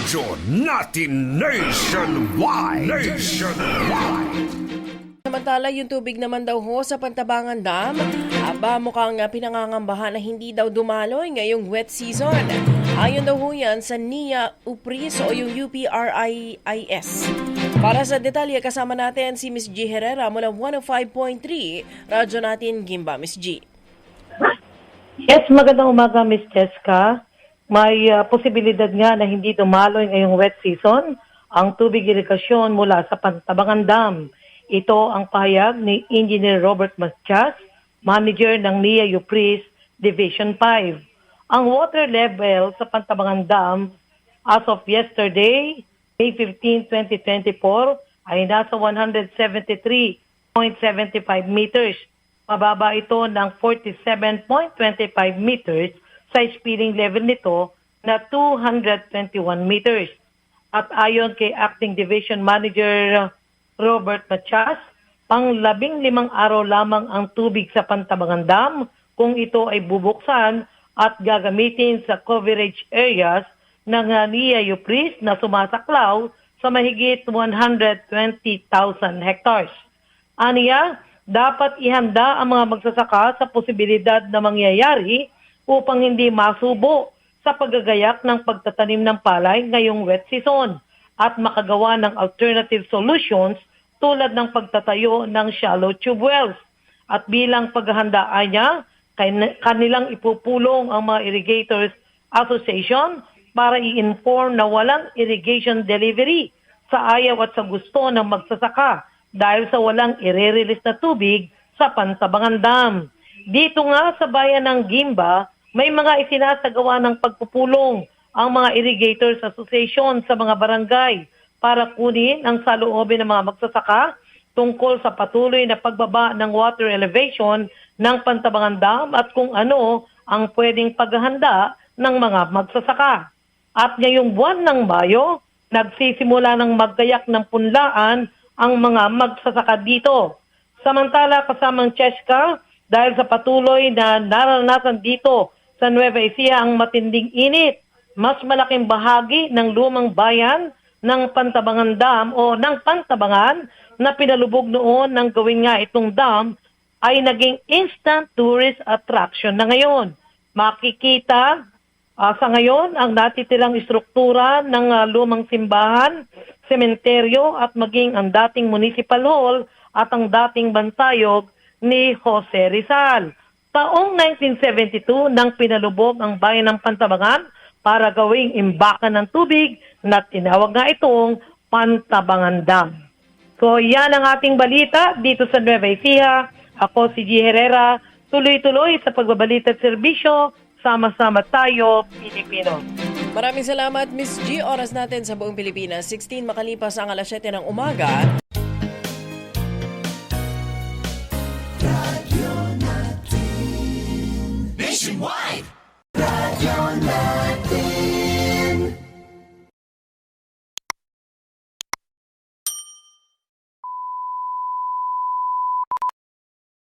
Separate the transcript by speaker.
Speaker 1: Radyo natin nationwide. Nationwide.
Speaker 2: Samantala, yung tubig naman daw ho sa Pantabangan Dam, aba mukhang ah, pinangangambahan na hindi daw dumaloy ngayong wet season. Ayon daw ho yan sa NIA UPRIS o yung UPRIIS. Para sa detalye, kasama natin si Miss G. Herrera mula 105.3, radyo natin Gimba, Miss G.
Speaker 3: Yes, magandang umaga, Miss Jessica. May ah, posibilidad nga na hindi dumaloy ngayong wet season ang tubig irigasyon mula sa Pantabangan Dam. Ito ang pahayag ni Engineer Robert Matias, manager ng NIA UPRIS Division 5. Ang water level sa Pantabangan Dam as of yesterday, May 15, 2024, ay nasa 173.75 meters mababa ito ng 47.25 meters sa spilling level nito na 221 meters. At ayon kay Acting Division Manager Robert Machas, pang labing limang araw lamang ang tubig sa Pantabangan Dam kung ito ay bubuksan at gagamitin sa coverage areas ng NIA UPRIS na sumasaklaw sa mahigit 120,000 hectares. Aniya, dapat ihanda ang mga magsasaka sa posibilidad na mangyayari upang hindi masubo sa paggagayak ng pagtatanim ng palay ngayong wet season at makagawa ng alternative solutions tulad ng pagtatayo ng shallow tube wells. At bilang paghahandaan niya, kan- kanilang ipupulong ang mga irrigators association para i-inform na walang irrigation delivery sa ayaw at sa gusto ng magsasaka dahil sa walang ire-release na tubig sa Pantabangan Dam. Dito nga sa bayan ng Gimba, may mga isinasagawa ng pagpupulong ang mga Irrigators Association sa mga barangay para kunin ang saloobin ng mga magsasaka tungkol sa patuloy na pagbaba ng water elevation ng Pantabangan Dam at kung ano ang pwedeng paghahanda ng mga magsasaka. At ngayong buwan ng Mayo, nagsisimula ng magkayak ng punlaan ang mga magsasaka dito. Samantala, kasamang Cheska, dahil sa patuloy na naranasan dito sa Nueva Ecija ang matinding init, mas malaking bahagi ng lumang bayan ng Pantabangan Dam o ng Pantabangan na pinalubog noon ng gawin nga itong dam ay naging instant tourist attraction na ngayon. Makikita Ah, sa ngayon, ang natitirang istruktura ng ah, lumang simbahan, sementeryo at maging ang dating municipal hall at ang dating bantayog ni Jose Rizal. Taong 1972 nang pinalubog ang bayan ng Pantabangan para gawing imbakan ng tubig na tinawag nga itong Pantabangan Dam. So yan ang ating balita dito sa Nueva Ecija. Ako si G. Herrera, tuloy-tuloy sa pagbabalita at serbisyo. Sama-sama tayo, Pilipino.
Speaker 2: Maraming salamat, Miss G. Oras natin sa buong Pilipinas. 16 makalipas ang alas 7 ng umaga.